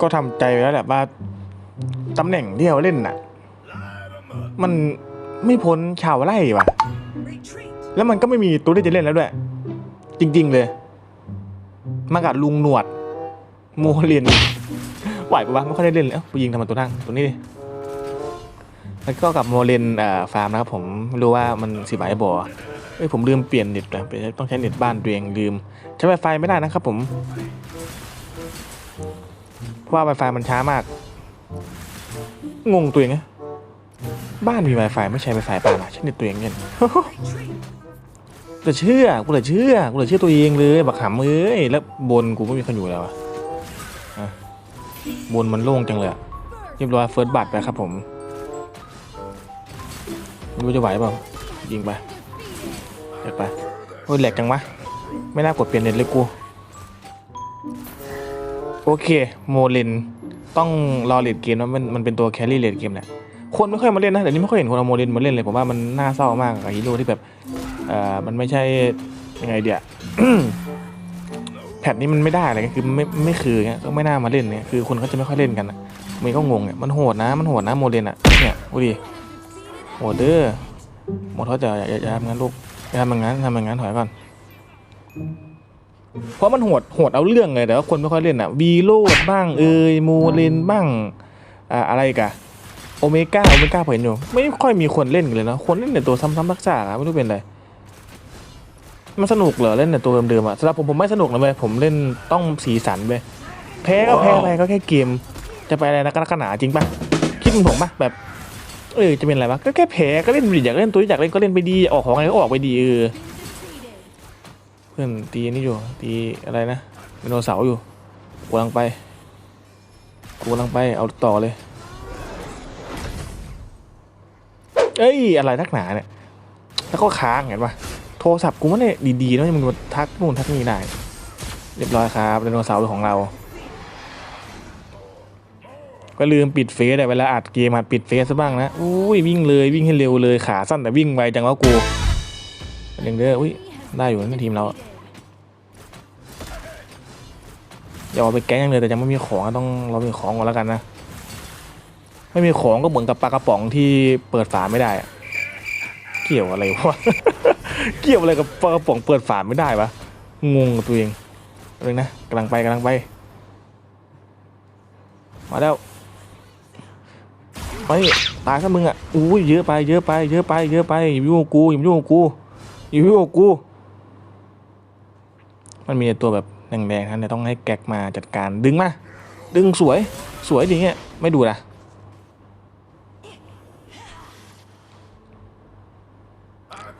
ก็ทำใจไว้แล้วแหละว่าตำแหน่งที่เราเล่นน่ะ มันไม่พ้นชาวไร่ว่ะ แล้วมันก็ไม่มีตัวที่จะเล่นแล้วด้วย จริง ๆ เลย มากับลุงหนวด โมเรียนไหวปะวะไม่ค่อยได้เล่นเลยเอ้ากูยิงทำไมตัวนั่งตัวนี้ดิแล้วก็กับโมเรนเอ่อฟาร์มนะครับผมรู้ว่ามันสีบายบอเอ้ยผมลืมเปลี่ยนเน็ตนะต้องใช้เน็ตบ้านตัวเองลืม ใช้ไวไฟไม่ได้นะครับผม เพราะว่า Wi-Fi มันช้ามาก งงตัวเองไงบ้านมี Wi-Fi ไม่ใช่ Wi-Fi ป่านะใช้เน็ตตัวเองเนี่ยกูเชื่อกูเหลือเชื่อกูเหลือเชื่อตัวเองเลยบักหำเอ้ยแล้วบนกูไม่มีคนอยู่แล้วอะบนมันโล่งจังเลยเรียบร้อยเฟิร์สบัตไปครับผมไม่รู้จะไหวเปล่ายิงไปเด็กไปโอ้ยแหลกจังวะไม่น่ากดเปลี่ยนเน็ตเลยกู โอเค โมเลนต้องรอเลดเกมนะมันมันเป็นตัวแครี่เลดเกมแหละคนไม่ค่อยมาเล่นนะเดี๋ยวนี้ไม่ค่อยเห็นคนเอาโมเลนมาเล่นเลยผมว่ามันน่าเศร้ามากกับฮีโร่ที่แบบเอ่อมันไม่ใช่ยังไงเดียแพทนี้มันไม่ได้อะไรเงี้ยคือไม่ไม่คือเงี้ยก็ไม่น่ามาเล่นเนี่ยคือคนเขาจะไม่ค่อยเล่นกันนะมันก็งงเนี่ยมันโหดนะมันโหดนะโมเลนอะเนี่ยดูดิโหดเด้อหมดเขาจะอย่าอย่าทำงั้นลูกอย่าทำงนั้นทำงนั้นถอยก่อน เพราะมันโหดโหดเอาเรื่องเลยแต่ว่าคนไม่ค่อยเล่นอะวีโรดบ้างเอยโมเลนบ้างอ่าอะไรกะโอเมก้าโอเมก้าเห็นอยู่ไม่ค่อยมีคนเล่นกันเลยนะคนเล่นแต่ตัวซ้ำๆซักๆอะไม่รู้เป็นไรมันสนุกเหรอเล่นแต่ตัวเดิมๆอะสำหรับผมผมไม่สนุกนะเว้ยผมเล่นต้องสีสันเว้ยแพ้ก็แพ้ไปก็แค่เกม จะไปอะไรนะกระหนาจริงปะคิดเหมือนผมปะแบบเออจะเป็นอะไรวะก็แค่แพ้ก็เล่นไปดิอยากเล่นตัวที่อยากเล่นก็เล่นไปดีออกของอะไรก็ออกไปดีเออ เพื่อนตีนี่อยู่ ตีอะไรนะไดโนเสาร์อยู่กูกำลังไปกูกำลังไปเอาต่อเลย เอ้ย อะไรนักหนาเนี่ย แล้วก็ค้างเห็นปะโทรศัพท์กูมันเนี่ยดีๆนะมันมาทักนู่นทักนี่ได้ เรียบร้อยครับไดโนเสาร์ของเรา ก็ลืมปิดเฟซเวลาอัดเกมอะปิดเฟซซะบ้างนะอุ้ยวิ่งเลยวิ่งให้เร็วเลยขาสั้นแต่วิ่งไวจังวะกูเร่งเด้ออุ้ยได้อยู่นะทีมเรา อย่าเอาไปแก๊งอย่างเลยแต่ยังไม่มีของต้องเรามีของก่อนแล้วกันนะ ไม่มีของก็เหมือนกับปลากระป๋องที่เปิดฝาไม่ได้ เกี่ยวอะไรวะ เกี่ยวอะไรกับปลากระป๋องเปิดฝาไม่ได้วะงงกับตัวเองเลยนะกำลังไปกำลังไป มาแล้วไปตายซะมึงอะอุ้ยเยอะไปเยอะไปเยอะไปเยอะไปอย่ายุ่งกับกูอย่ายุ่งกับกูอยู่ที่กู มันมีตัวแบบ แดงๆท่านเนี่ยต้องให้แก๊กมาจัดการดึงมา ดึงสวยสวยดีเงี้ยไม่ดูนะ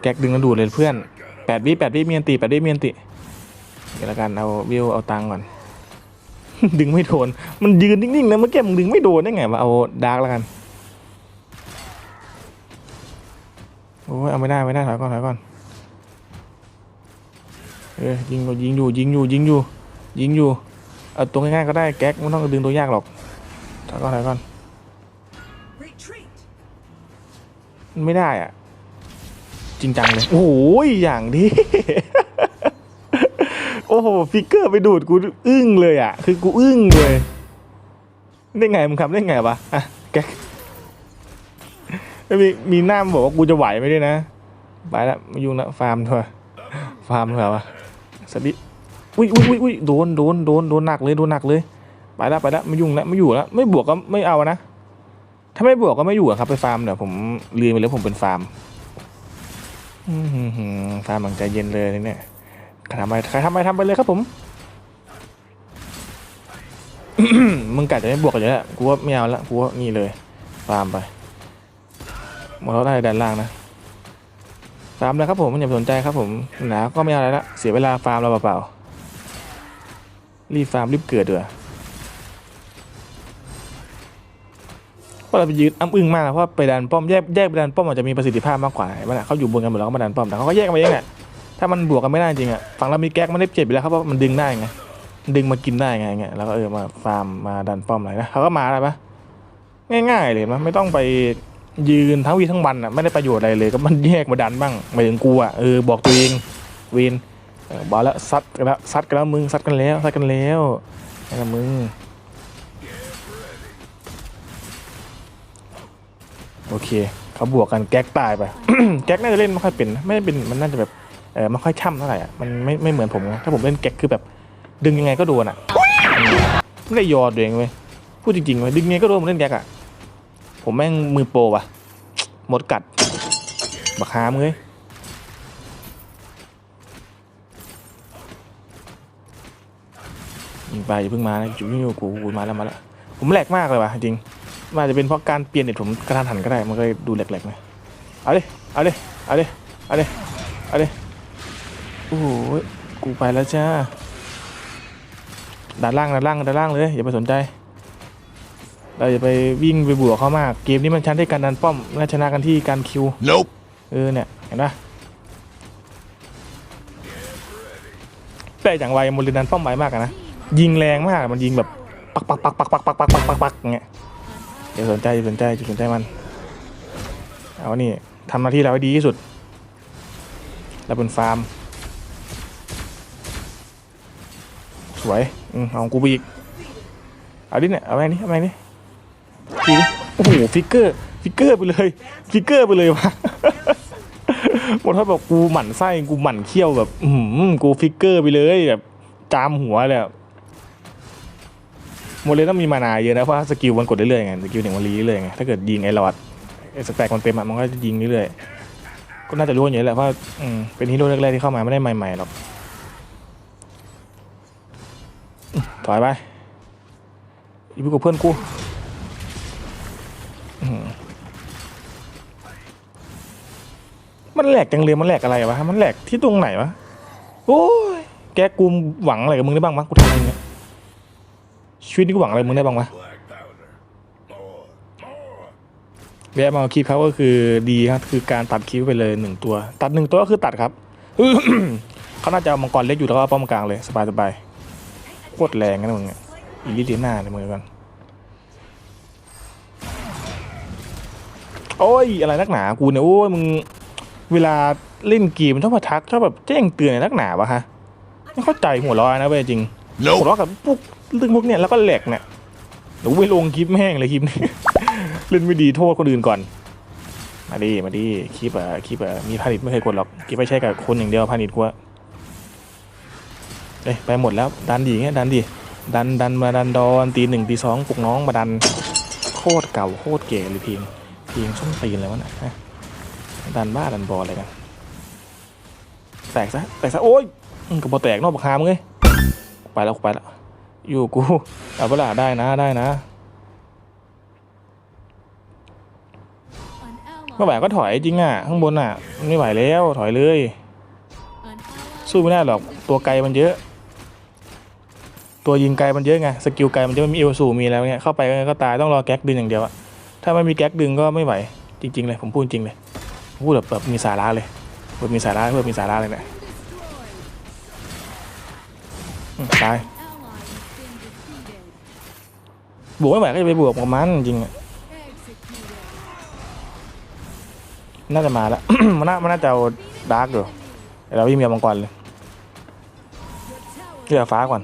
แก๊กดึงแล้วดูดเลยเพื่อนแปดวิแปดวิเมียนติแปดวิเมียนติเดี๋ยวละกันเอาวิวเอาตังก่อน ดึงไม่โดนมันยืนนิ่งๆนะเมื่อกี้มึงดึงไม่โดนได้ไงวะเอาดาร์กแล้วกันโอ้ยเอาไม่ได้ไม่ได้ถอยก่อนถอยก่อน เออยิงอยู่ยิงอยู่ยิงอยู่ยิงอยู่ยิงอยู่เอาตัวง่ายๆก็ได้แก๊กไม่ต้องดึงตัวยากหรอกถอยก่อนถอยก่อนมันไม่ได้อะ จริงจังเลย โอ้ยอย่างดีโอ้โหฟิกเกอร์ไปดูดกูอึ้งเลยอะ คือกูอึ้งเลยได้ไงมึงทำได้ไงวะอะแก๊กแล้วมีมีหน้ามาบอกว่ากูจะไหวไหมด้วยนะไปละไม่ยุ่งละฟาร์มเถอะฟาร์มเถอะวะ สวัสดีอุ้ยอุ้ยอุ้ยอุ้ยโดนโดนโดนโดนหนักเลยโดนหนักเลย ไปแล้วไปแล้วไม่ยุ่งแล้วไม่อยู่แล้วไม่บวกก็ไม่เอานะ ถ้าไม่บวกก็ไม่อยู่ครับไปฟาร์มเดี๋ยวผมลืมไปแล้วผมเป็นฟาร์มอื้อหือหือฟาร์มหลังใจเย็นเลยเนี่ยใครทำไปใครทำไปทำไปเลยครับผมมึงกะจะไม่บวกกันเยอะกูว่าไม่เอาละกูว่านี่เลยฟาร์มไปหมดแล้วได้ด้านล่างนะาร์มแล้วครับผมอย่าสนใจครับผมหนาก็ไม่เอาอะไรละเสียเวลาฟาร์มเราเปล่าๆรีบฟาร์มรีบเกิดเถอะเพราะเราไปยืนอ้ำอึ้งมากนะเพราะไปดันป้อมแยกแยกไปดันป้อมอาจจะมีประสิทธิภาพมากกว่าเห็นไหมล่ะเขาอยู่บนกันหมดแล้วก็มาดันป้อมแต่เขาก็แยกกันมาเองแหละถ้ามันบวกกันไม่ได้จริงอะฝั่งเรามีแก๊กมันได้เจ็บอยู่แล้วครับเพราะมันดึงได้ไงดึงมากินได้ไงเงี้ยแล้วก็เออมาฟาร์มมาดันป้อมอะไรนะเขาก็มาอะไรปะง่ายๆเลยเห็นะไม่ต้องไป ยืนทั้งวีทั้งวันอะไม่ได้ประโยชน์อะไรเลย ก็มันแยกมาดันบ้างไม่ถึงกูอะเออบอกตัวเองเวนบอลแล้วซัดกันแล้วซัดกันแล้วมึงซัดกันแล้วซัดกันแล้วนั่นละมึงโอเคเขาบวกกันแก๊กตายไปแก๊กน่าจะเล่นไม่ค่อยเป็นไม่เป็นมันน่าจะแบบเออไม่ค่อยช่ำเท่าไหร่อะมันไม่ไม่เหมือนผมถ้าผมเล่นแก๊กคือแบบ ดึงยังไงก็โดนอะไม่ได้ยอดเองเว้ยพูดจริงๆเว้ยดึงยังไงก็โดนผมเล่นแก๊กอะ ผมแม่งมือโปรว่ะหมดกัด บักฮามเลยยิงไปอย่าเพิ่งมานะจุ๊ยอยู่กูกูมาแล้วมาแล้ว ผมแหลกมากเลยว่ะจริงมันอาจจะเป็นเพราะการเปลี่ยนเน็ตผมกระทันหันก็ได้ มันก็ดูแหลกๆนะเอาดิเอาดิเอาดิเอาดิเอาดิโอ้โหกูไปแล้วจ้าด้านล่างด้านล่างด้านล่างเลยอย่าไปสนใจ เราอย่าไปวิ่งไปบวกเขามาก เกมนี้มันชันที่การดันป้อมน่าชนะกันที่การคิว Nope. เออเนี่ยเห็นปะแต่อย่างไวโมลินันป้อมไวมากอะนะ ยิงแรงมากมันยิงแบบปักปักปักปักปักปักปักปักปักปักอย่างเงี้ยอย่าสนใจอย่าสนใจอย่าสนใจมันเอานี่ทำหน้าที่เราให้ดีที่สุดเราเป็นฟาร์ม สวยอืมเอาของกูไปอีกเอาดิเนี่ยเอาไปนี่เอาไปนี่ ทีโอ้โหฟิกเกอร์ฟิกเกอร์ไปเลยฟิกเกอร์ไปเลยวะหมดถ้าบอกกูหมั่นไส้กูหมั่นเคี้ยวแบบอือหือกูฟิกเกอร์ไปเลยแบบจามหัวเลยโมเลต้องมีมานาเยอะนะเพราะสกิลมันกดเรื่อยๆไงสกิลหนึ่งมันรีเรื่อยๆไงถ้าเกิดยิงไอ้หลอดไอ้สแต็กมันเต็มอะมันก็จะยิงเรื่อยๆก็น่าจะรู้อยู่แล้วแหละเพราะอืมเป็นฮีโร่แรกๆที่เข้ามาไม่ได้ใหม่ๆหรอกถอยไปอีพวกบเพื่อนกู มันแหลกจังเลยมันแหลกอะไรวะ มันแหลกที่ตรงไหนวะ โอ้ย แกกูหวังอะไรกับมึงได้บ้างวะกูทำอะไรเนี่ยชีวิตนี้กูหวังอะไรกับมึงได้บ้างวะแวะมาคลิปเขาก็คือดีครับคือการตัดคลิปไปเลยหนึ่งตัว ตัดหนึ่งตัวก็คือตัดครับเขาน่าจะเอามังกรเล็กอยู่แล้วก็ป้อมกลางเลยสบายสบายโคตรแรงนะมึงเนี่ยอีลิเดียนาในมือกัน อ้ยอะไรนักหนากูเนี่ยโอ้ยมึงเวลาเล่นเกมชอบมาทักชอบแบบแจ้งเตือนในนักหนาวะฮะไม่เข้าใจหัวเร้อนนะเว้ยจริงหัว Nope. เราะกับพวกเรื่องพวกเนี้ยแล้วก็แหลกเนี่ยเดี๋ยวไปลงคลิปแม่งเลยคลิปนี้เล่นไม่ดีโทษคนอื่นก่อน มาดิมาดิคลิปอะคลิปอะมีพาณิชย์ไม่เคยกดหรอกคลิปไม่ใช่กับคนอย่างเดียวพาณิชย์กูว่าเอ้ยไปหมดแล้วดันดีเงี้ยดันดีดันดันมาดันดอนตีหนึ่งตีสองปลุกน้องมาดันโคตรเก่าโคตรเก๋เลยเพลง เพลงส้นตีนเลยวะนะฮะดันบ้าดันบอลอะไรกันแตกซะแตกซะโอ้ยมึงกับบอแตกนอกบักฮามงเลยไปแล้วไปแล้วอยู่กูเอาเวลาได้นะได้นะไม่ไหวก็ถอยจริงอะ ข้างบนอะ ไม่ไหวแล้วถอยเลย สู้ไม่ได้หรอกตัวไกลมันเยอะ ตัวยิงไกลมันเยอะไงสกิลไกลมันจะไม่มีเอวสูมีแล้วเนี่ยเข้าไปก็ตายต้องรอแก๊กดึงอย่างเดียวอะ ถ้าไม่มีแก๊กดึงก็ไม่ไหว จริง ๆ เลยผมพูดจริงเลยพูดแบบแบบมีสาระเลยพูดมีสาระเพื่อมีสาระเลยเนี่ยตายบวกไม่ไหวก็จะไปบวกกับมันจริงอะน่าจะมาแล้ว มันน่ามันน่าจะเอาดาร์กอยู่เดี๋ยวเราวิ่งไปเอามังกรเลยเลือกฟ้าก่อน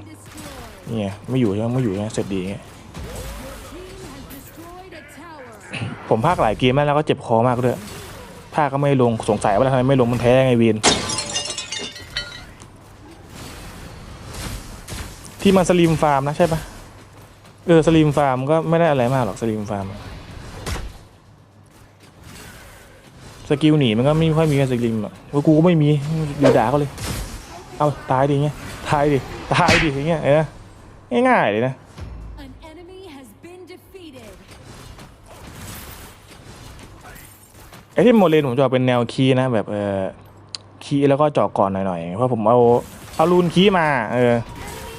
นี่ไงไม่อยู่ใช่ไหมไม่อยู่ใช่ไหมเสร็จดีไง ผมพากหลายเกมแล้วแล้วก็เจ็บคอมากด้วยพากก็ไม่ลงสงสัยว่าทำไมไม่ลงมันแพ้ไงวีนที่มันสลิมฟาร์มนะใช่ปะเออสลิมฟาร์มก็ไม่ได้อะไรมากหรอกสลิมฟาร์มสกิลหนีมันก็ไม่ค่อยมีกันสกิลอกว่ากูก็ไม่มีดูด่าเขาเลย เอาตายดิเงี้ยตายดิตายดิอย่างเงี้ยเออง่ายๆเลยนะ ที่โมเลนผมจะเป็นแนวคีนะ แบบเออคีแล้วก็เจาะก่อนหน่อยๆ เพราะผมเอาเอารูนคีมาเออ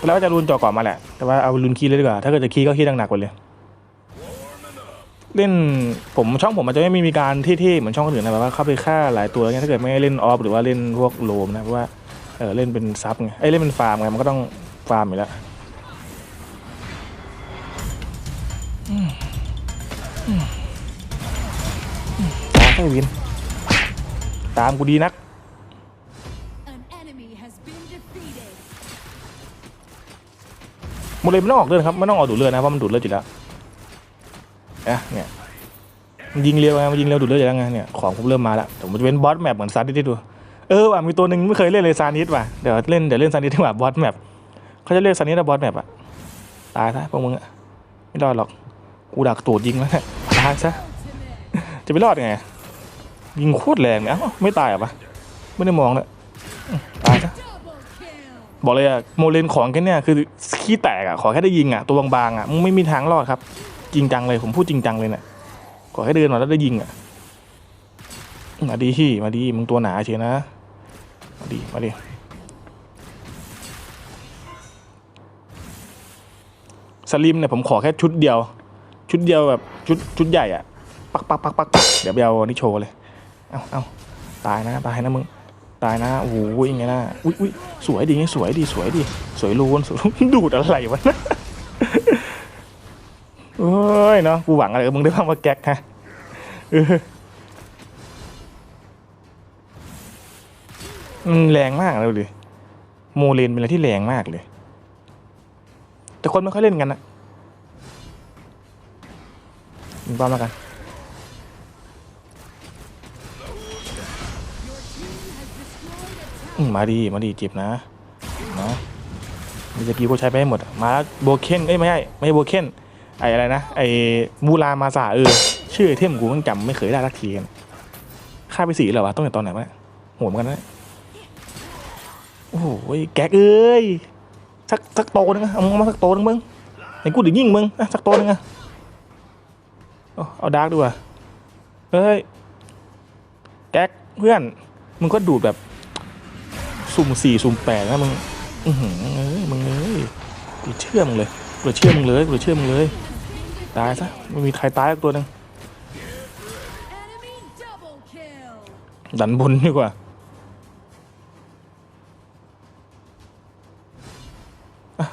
แล้วก็จะรูนเจาะก่อนมาแหละ แต่ว่าเอารูนคีเลยดีกว่า ถ้าเกิดจะคีก็คีหนักๆกว่าเลย เล่นผมช่องผมมันจะไม่มีการเท่ๆเหมือนช่องอื่นนะแบบว่าเข้าไปฆ่าหลายตัวเงี้ยถ้าเกิดไม่เล่นออฟหรือว่าเล่นพวกโลมนะเพราะว่าเออเล่นเป็นซับไงไอเล่นเป็นฟาร์มไงมันก็ต้องฟาร์มอยู่แล้ว ตามไอ้วิน ตามกูดีนัก An enemy has been defeated. โมเลไม่ต้องออกเลือดครับไม่ต้องออกดูดเลือดนะเพราะมันดูดเลือดอยู่แล้วนะเนี่ยมันยิงเร็วไงมันยิงเร็วดูดเลือดอยู่แล้วไงเนี่ยของผมเริ่มมาแล้วแต่ผมจะเป็นบอสแมปเหมือนซานิสให้ดูเออว่ะมีตัวหนึ่งไม่เคยเล่นเลยซานิสว่ะเดี๋ยวเล่นเดี๋ยวเล่นซานิสดีกว่าบอสแมปเขาจะเรียกซานิสว่าบอสแมปอะตายซะพวกมึงอะไม่รอดหรอกกูดักตูดยิงแล้วเนี่ยตายซะ Ultimate. จะไปรอดไง ยิงโคตรแรงเนี่ยไม่ตายหรอปะไม่ได้มองเลยตายซะบอกเลยอะโมเลนของแค่เนี่ยคือขี้แตกอะขอแค่ได้ยิงอะตัวบางๆอะมึงไม่มีทางรอดครับ จริงจังเลยผมพูดจริงจังเลยเนี่ยขอแค่เดินมาแล้วได้ยิงอะมาดีที่มาดีมึงตัวหนาเชียนะมาดีมาดีสลิมเนี่ยผมขอแค่ชุดเดียว ชุดเดียวแบบชุดชุดใหญ่อะปักปักปักปักเดี๋ยวเอานี่โชว์เลย เอาเอาตายนะตายนะมึงตายนะโอ้โหยังไงนะอุ้ยอุ้ยสวยดีสวยดีสวยดีสวยรูนสวยดูดอะไรวะนะเอ้ยเนาะกูหวังอะไรมึงได้บ้างว่าแก๊กฮะมันแรงมากเลยดิโมเลนเป็นอะไรที่แรงมากเลย แต่คนไม่ค่อยเล่นกันนะมึงป้อมแล้วกัน มาดีมาดีเจ็บนะนะมีสกิลก็ใช้ไปให้หมดมาโบเคนเอ้ยไม่ใช่ไม่ใช่โบเคนไออะไรนะไอมูรามาซาเออชื่อเทมกูมันจำไม่เคยได้สักทีกันค่าไปสีเหรอวะต้องแต่ตอนไหนวะโหมกันนะโอ้โหแก๊กเอ้ยสักสักโตนึงอะเอามึงมาสักโตนึงมึงไอ้กูเดี๋ยวยิงมึงอะสักโตนึงอะเอาเอาดาร์กดีกว่าเฮ้ยแก๊กเพื่อนมึงก็ดูดแบบ สุ่มสี่สุ่มแปดนะมึงอือหือเอ้ยมึงเอ้ยกูเชื่อมึงเลยกูเชื่อมึงเลยกูเชื่อมึงเลยตายซะไม่มีใครตายตัวหนึ่งดันบนดีกว่า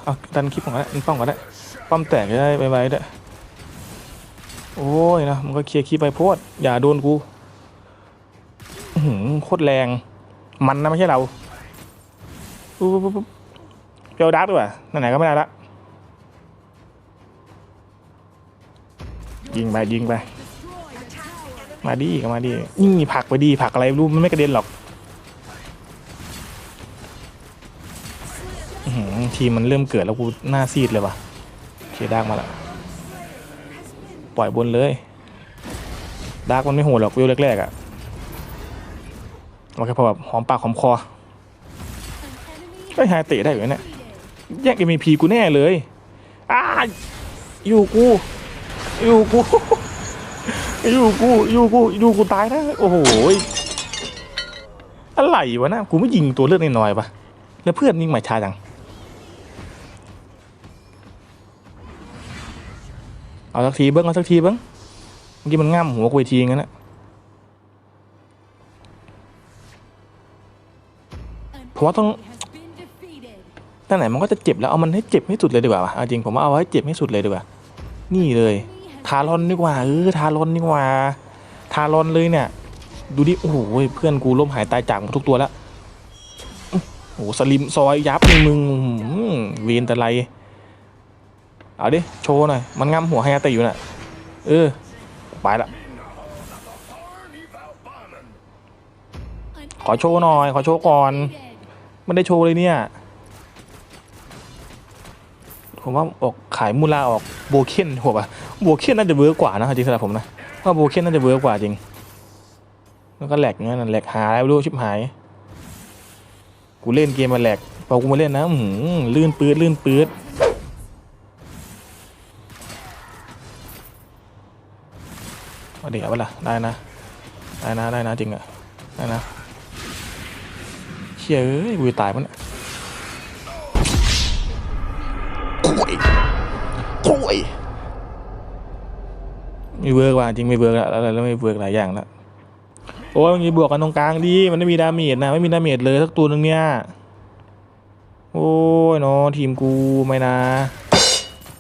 เอาดันคลิปของกันมันป้องกันได้ป้อมแตกได้ไวๆด้โอ้ยนะมันก็เคลียร์คลิปไปโพดอย่าโดนกูโคตรแรง มันนะไม่ใช่เรา ปุ๊บปุ๊บปุ๊บเปียวดักด้วยไหนๆก็ไม่ได้ละยิงไปยิงไป มาดีก็มาดีนี่ผักไปดีผักอะไรรู้มันไม่กระเด็นหรอกทีมมันเริ่มเกิดแล้วกูหน้าซีดเลยว่ะเคดากมาละปล่อยบนเลยดากมันไม่โหดหรอกวิวแรกๆอะ่ะโอเคพอแบบหอมปากหอมคอ ไอ้ยไฮเตะได้อยู่เนี่ย defeated. แยก MVP กูแน่เลยอ้าอยู่กู อยู่กู อยู่กูอยู่กูอยู่กูตายนะโอ้โหอะไรวะนะกูไม่ยิงตัวเลือดน้อยๆปะแล้วเพื่อนยิงหมายชาจังเอาสักทีเบิ้งเอาสักทีเบิ้งเมื่อกี้มันง่ำหัวกูอีกทีงั้นนะ An ผมว่าต้อง ตั้งไหนมันก็จะเจ็บแล้วเอามันให้เจ็บให้สุดเลยดีกว่าว่ะเอาจริงผมว่าเอาให้เจ็บให้สุดเลยดีกว่า นี่เลยทารอนดีกว่าเออทารอนดีกว่า ทารอนเลยเนี่ย ดูดิโอ้โหเพื่อนกูล้มหายตายจากหมดทุกตัวแล้วโอ้โหสลิมซอยยับมึงเวนแต่ไรเอาดิโชว์หน่อยมันงำหัวไฮอาเตะอยู่น่ะเออไปละขอโชว์หน่อย ขอโชว์ก่อน defeated. มันได้โชว์เลยเนี่ย ผมว่าออกขายมูลาออกโบเคนหัวปะโบเคนน่าจะเวิร์กกว่านะจริงสำหรับผมนะว่าโบเคนน่าจะเวิร์กกว่าจริง แล้วก็แหลกเงี้ยนะแหลกหาอะไรไม่รู้ชิบหาย กูเล่นเกมมาแหลกพอกูมาเล่นนะหือลื่นปืดลื่นปืดเดี๋ยวเอาไปละได้นะได้นะได้นะจริงอะได้นะเชี่ยเอ้ยกูตายมันยโยไม่เวิร์กว่ะจริงไม่เวิร์กแล้วอะไรแล้วไม่เวิร์กหลายอย่างล้วโอ้ยมันมีบวกกันตรงกลางดีมันไม่มีดาเมจนะไม่มีดาเมจเลยสักตัวหนึ่งเนี่ยโอ้ยเนาะทีมกูไม่นะ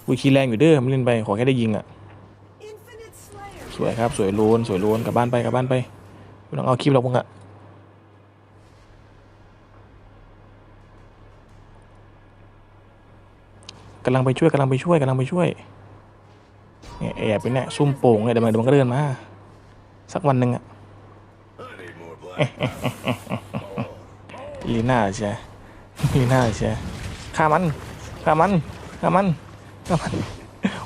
กูคีแรงอยู่เด้อมันเล่นไปขอแค่ได้ยิงอะสวยครับสวยโลนสวยโลนกลับบ้านไปกลับบ้านไปไม่ต้องเอาคลิปเราพงอะ กำลังไปช่วยกำลังไปช่วยกำลังไปช่วยเนี่ยแอบไปเนี่ยซุ่มโป่งเนี่ยเดี๋ยวมันเดี๋ยวมันก็เดินมาสักวันหนึ่งอะลีน่าใช่ลีน่าใช่ฆ่ามันฆ่ามันฆ่ามันฆ่ามัน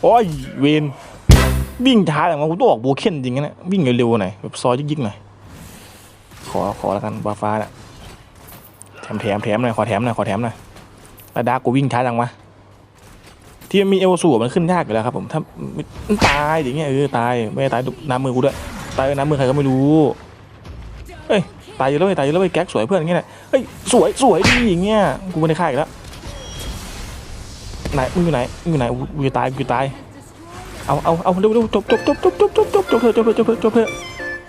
โอ้ยเวนวิ่งช้าอย่างว่ากูต้องออกโบเคนจริงนะวิ่งเร็วๆหน่อยแบบซอยยิกๆหน่อยขอขอแล้วกันบาฟ้าน่ะแถมแถมแถมหน่อยขอแถมหน่อยขอแถมหน่อยแล้วดากกูวิ่งช้าจังวะ ที่มีเอลสูบมันขึ้นยากอยู่แล้วครับผมถ้าตายอย่างเงี้ยเออตายไม่ได้ตายน้ำมือกูด้วยตายน้ำมือใครก็ไม่รู้เอ้ยตายอยู่แล้วเว้ยตายอยู่แล้วเว้ยแก๊กสวยเพื่อนอย่างเงี้ยแหละเฮ้ยสวยสวยดีอย่างเงี้ยกูไม่ได้ฆ่าอีกแล้วไหนมึงอยู่ไหนมึงอยู่ไหนกูจะตายกูจะตายเอาเอาเอาเร็วเร็วจบจบจบจบจบจบจบจบเถอะจบเถอะจบเถอะจบเถอะ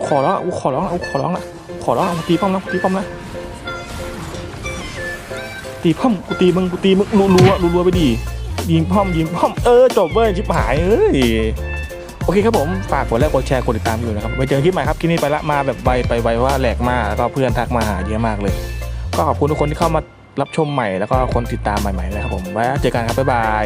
ขอร้องกูขอร้องกูขอร้องนะขอร้องกูตีป้อมนะตีป้อมนะตีป้อมกูตีมึงกูตีมึงรัวรัวรัวไปดิ ยิงป้อมยิงป้อมเออจบเว้ยชิบหายเอ้ยโอเคครับผม ฝากกดไลค์กดแชร์กดติดตามอยู่นะครับไว้เจอกันคลิปใหม่ครับคลิปนี้ไปละมาแบบไวไปไวว่าแหลกมากแล้วก็เพื่อนทักมาหาเยอะมากเลย ก็ขอบคุณทุกคนที่เข้ามารับชมใหม่แล้วก็คนติดตามใหม่ๆเลยครับผมไว้เจอกันครับบ๊ายบาย